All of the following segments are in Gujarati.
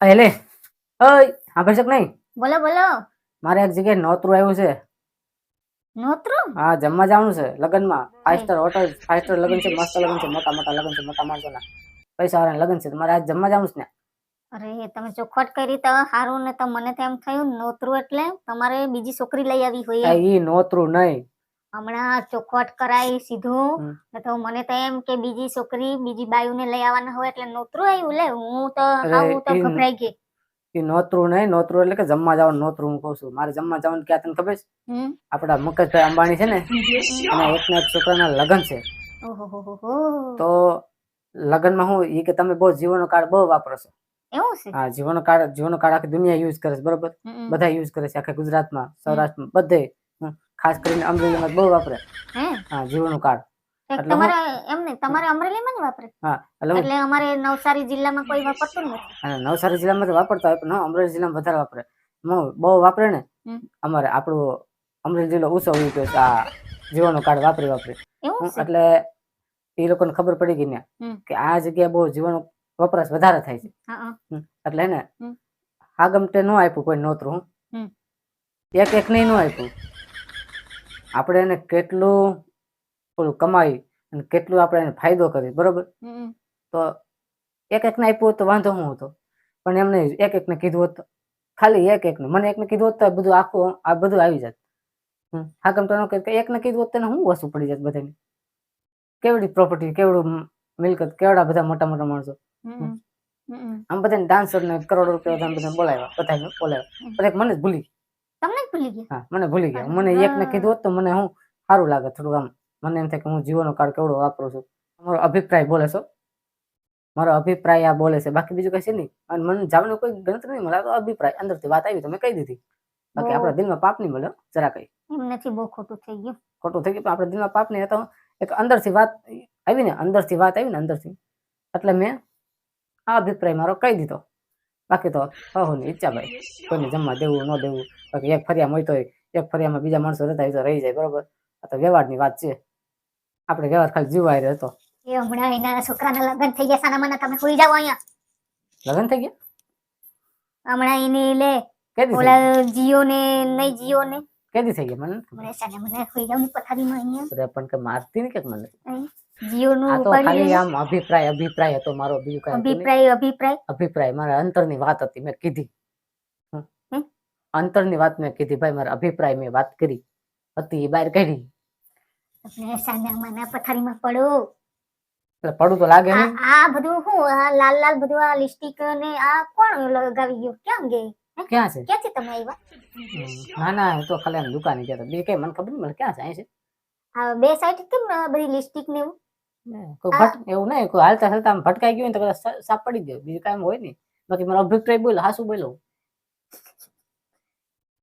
એટલે ઓય સાંભળશે કે નહીં? બોલો બોલો. મારે એક જગ્યાએ નોતરું આવ્યું છે. નોતરું? હા જમવા જવાનું છે લગ્નમાં. Five star hotel five star લગ્ન છે મસ્ત લગ્ન છે મોટા મોટા લગ્ન છે મોટા માણસોના. પૈસા વાળાના લગ્ન છે. તમારે મારે આજ જમવા જવાનું છે ને? અરે તમે ચોખવટ કરી તો સારું ને તો મને તો એમ થયું નોતરું એટલે તમારે બીજી છોકરી લઈ આવી હોય એ નોતરું નહીં. હમણાં ચોખવટ કરાય સીધું. તો મને તો એમ કે બીજી છોકરી બીજી બાયુને લઈ આવવાના હોય એટલે નોતરું આવ્યું. લે હું તો હું તો ગભરાઈ ગઈ. કે નોતરું નહીં નોતરું એટલે કે જમવા જવાનું નોતરું હું કહું છું. મારે જમવા જવાનું ક્યાં તને ખબર છે? આપડા મુકેશભાઈ અંબાણી છે ને એના એક ને એક છોકરાના લગ્ન છે. તો લગ્નમાં હું એ કે તમે બહુ જીવોનો કાર્ડ બહુ વાપરો છો. એવું છે? હા જીવોનો કાર્ડ જીવોનો કાર્ડ આખી દુનિયા યુઝ કરે છે બરોબર? બધા યુઝ કરે છે આખા ગુજરાતમાં સૌરાષ્ટ્રમાં બધે. ખાસ કરીને અમરેલીમાં બહુ વાપરે. હે જીવોનું કાર્ડ. તમારે એમ નહીં તમારે અમરેલીમાં જ વાપરે. હા એટલે અમારે નવસારી જિલ્લામાં કોઈ વાપરતું નથી. નવસારી જિલ્લામાં તો વાપરતા હોય પણ અમરેલી જિલ્લામાં વધારે વાપરે. બહુ વાપરે ને અમારે આપણું અમરેલી જિલ્લો ઉત્સવ ગયો છે આ જીવોનું કાર્ડ વાપરી વાપરી. એટલે એ લોકોને ખબર પડી ગઈ ને કે આ જગ્યાએ બહુ જીવન વપરાશ વધારે થાય છે. એટલે ને હમ. આગમટે ન આપ્યું કોઈ નોતરું એક એક નહીં ન આપ્યું. આપણે એને કેટલું ઓલું કમાઈ અને કેટલું આપણે એને ફાયદો કરી બરોબર? તો એક એકને આપ્યું તો વાંધો હું હતો. પણ એમને એક એકને કીધું હોત ખાલી એક એકને મને એકને કીધું હોત તો બધું આખું આ બધું આવી જાત. હમ. હાકમ તો એકને કીધું હોત તો એને શું વસ્તુ પડી જાત બધાને? કેવડી પ્રોપર્ટી કેવડું મિલકત કેવડા બધા મોટા મોટા માણસો. આમ બધાને ડાન્સર ને કરોડો રૂપિયા બધાને બોલાવ્યા બધાને બોલાવ્યા. પણ એક મને જ ભૂલી તમને ભૂલી ગયા? હા મને ભૂલી ગયા. મને. એકને કીધું હોત તો મને હું સારું લાગે થોડું આમ. મને એમ થાય કે હું જીવોનો કાર્ડ કેવડો વાપરું છું. મારો અભિપ્રાય બોલે છો મારો અભિપ્રાય આ બોલે છે. બાકી બીજું કઈ છે નહીં. અને મને જવાનું કોઈ ગણતરી નહીં. મળે તો અભિપ્રાય અંદરથી વાત આવી તો મેં કહી દીધી. બાકી. આપણા દિલમાં પાપ નહીં મળ્યો જરા કઈ. નથી બહુ ખોટું થઈ ગયું. ખોટું થઈ ગયું પણ આપણા દિલમાં પાપ નહીં એ તો એક અંદરથી વાત આવી ને અંદરથી વાત આવી ને અંદરથી. એટલે મેં આ અભિપ્રાય મારો કહી દીધો. બાકી તો હો ઈચ્છા ભાઈ. કોઈને જમવા દેવું ન દેવું. બાકી એક ફરિયા હોય તો એક ફરિયામાં બીજા માણસો રહેતા હોય તો રહી જાય બરોબર? આ તો વ્યવહારની વાત છે. આપણે વ્યવહાર ખાલી જીવાય રહેતો. એ હમણાં એના છોકરાના લગ્ન થઈ ગયા સાના મને તમે હોઈ જાઓ અહીંયા. લગ્ન થઈ ગયા? હમણાં એની લે કેદી ઓલા જીઓ ને નહીં જીઓ ને? કેદી થઈ ગયા મને. મને સાના મને હોઈ જાવની પથારીમાં અહીંયા. અરે પણ કે મારતી ને કે મને? જીઓ તો ખાલી આમ અભિપ્રાય અભિપ્રાય હતો મારો બીજું કઈ અભિપ્રાય અભિપ્રાય. અભિપ્રાય મારા અંતરની વાત હતી મેં કીધી. હમ. હમ? અંતરની વાત મેં કીધી ભાઈ મારા અભિપ્રાય મેં વાત કરી. હતી એ બહાર કાઢી. તમે સાના મને પથારીમાં પડો એટલે પડું તો લાગે આ આ બધું હું આ લાલ લાલ બધું આ લિપસ્ટિક ને આ કોણ લગાવી ગયું? ક્યાં ગઈ? ક્યાં છે? ક્યાંથી તમે આવ્યા. ના ના તો ખાલી આમ દુકાને ગયા હતા. બીજું કઈ મને ખબર નહીં મને ક્યાં છે? અહીં છે? આ બે સાઈડ કેમ બધી લિપસ્ટિક ને એવું? કોઈ ભટ એવું નહીં કોઈ હાલતા હાલતા આમ ભટકાઈ ગયું તો કદાચ સાપ પડી ગયો બીજું કાંઈ હોય નહીં. બાકી મારો અભિપ્રાય બોલો હાસુ બોલો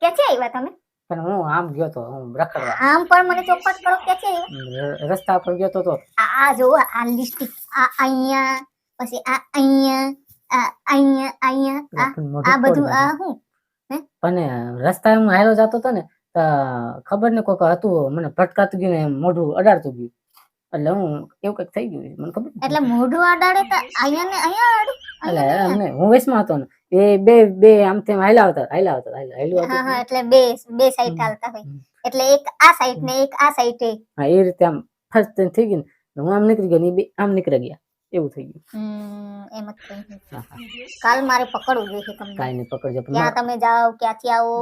ક્યાંથી આવ્યા તમે? પણ હું આમ ગયો તો હું રખડવા. આમ પણ મને ચોખવટ કરો ક્યાંથી આવ્યા? રસ્તા પર ગયો તો તો. આ આ જો આ લિપસ્ટિક આ અહીંયા પછી આ અહીંયા આ અહીંયા અહીંયા આ આ બધું આ હું પણ રસ્તા હું હાલો જતો હતો ને ખબર ને કોઈક હતું મને ભટકાતું ગયું ને મોઢું અડાડતું ગયું. એટલે હું એવું કંઈક થઈ ગયું મને ખબર એટલે મોઢું અડાડે તો અહીંયા ને અહીંયા એટલે અમને હું વેસમાં હતો ને એ બે બે આમ તેમ હાલ્યા આવતા હાલ્યા આવતા હાલ્યા હા હા એટલે બે બે સાઈડ હમ. ચાલતા હોય. એટલે એક આ સાઈડ ને એક આ સાઈડ હા એ રીતે આમ ફર્સ્ટ થઈ ગયું ને હું આમ નીકળી ગયો ને બે આમ નીકળી ગયા એવું થઈ ગયું. એમ જ થઈ ગયું. કાલ મારે પકડવું જોઈએ તમને. કાઈ નહીં પકડજો ક્યાં તમે જાઓ ક્યાંથી આવો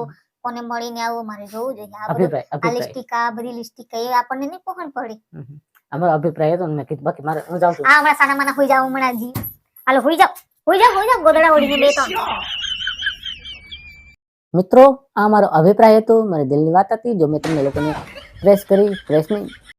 કોને મળીને આવો મારે જોવું જોઈએ. આ બધું આ આ બધી લિપસ્ટિક એ આપણને નહીં પહોંચ પડી. અમારો અભિપ્રાય હતો મેં કીધું બાકી મારે હું જાઉં છું. આ હમણાં સાના માના હોઈ જાવ હમણાં જી. હાલો હોઈ જાવ હોઈ જાવ હોઈ જાવ ગોદડા ઓઢીને બે ત્રણ. મિત્રો આ મારો અભિપ્રાય હતો મારી દિલની વાત હતી જો મેં તમને લોકોને પ્રેસ કરી પ્રેસ નહીં.